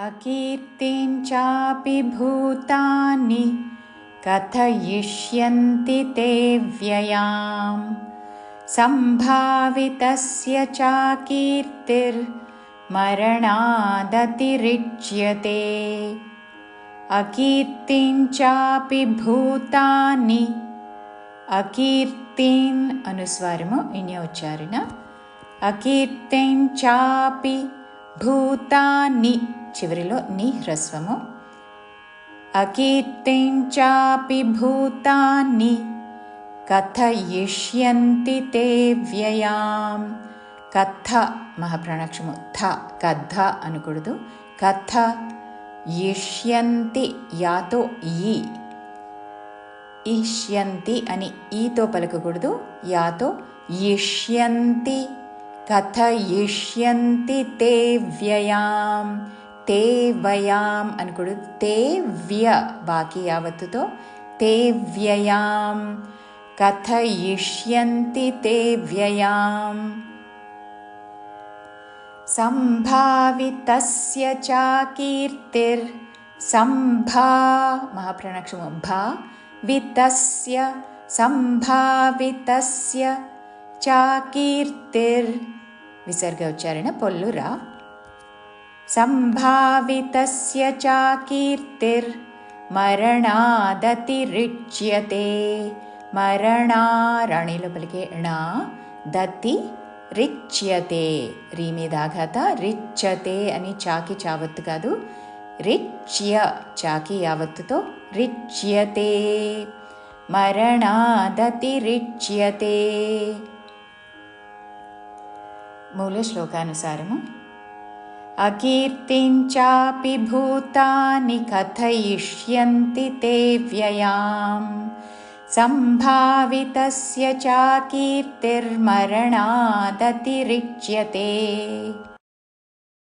अकीर्तिं चापि भूतानि कथयिष्यन्ति ते व्ययाम्। सम्भावितस्य चाकीर्तिर्मरणादतिरिच्यते। अकीर्तिं चापि भूतानि। अकीर्तिन् अनुस्वारमु इन्योच्चारण अकीर्तिं चापि భూతాన్ని చివరిలో ని హ్రస్వము. అకీర్తించాపి భూతాన్ని కథయిష్యంతి తే వ్యయాం. కథ మహాప్రాణాక్షము థ కథ అనకూడదు. కథ ఇష్యంతి యాతో ఈ. ఇష్యంతి అని ఈతో పలకకూడదు. యాతో ఇష్యంతి कथयिष्यन्ति ते व्ययां ते वयाम् अन्कुडु ते व्य बाकी यावत् तु ते व्ययां कथयिष्यन्ति ते व्ययाम्। सम्भावितस्य च कीर्तिर्सम्भा संभा भा वितस्य सम्भावितस्य చాకీర్తిర్. విసర్గ ఉచ్చారణ పొల్లురా. సంభావితస్య చాకీర్తిర్. మరణాదతిరిచ్యతే. మరణారణి లోపలికి ణా దతి రిచ్యతే. రీ మీద ఆఘాత రిచ్యతే అని చాకి చావత్తు కాదు. రిచ్య చాకి యావత్తుతో రిచ్యతే. మరణాదతిరిచ్యతే. मूलश्लोकानुसारम् अकीर्तिं चापि भूतानि कथयिष्यन्ति ते व्ययाम् सम्भावितस्य चाकीर्तिर्मरणादतिरिच्यते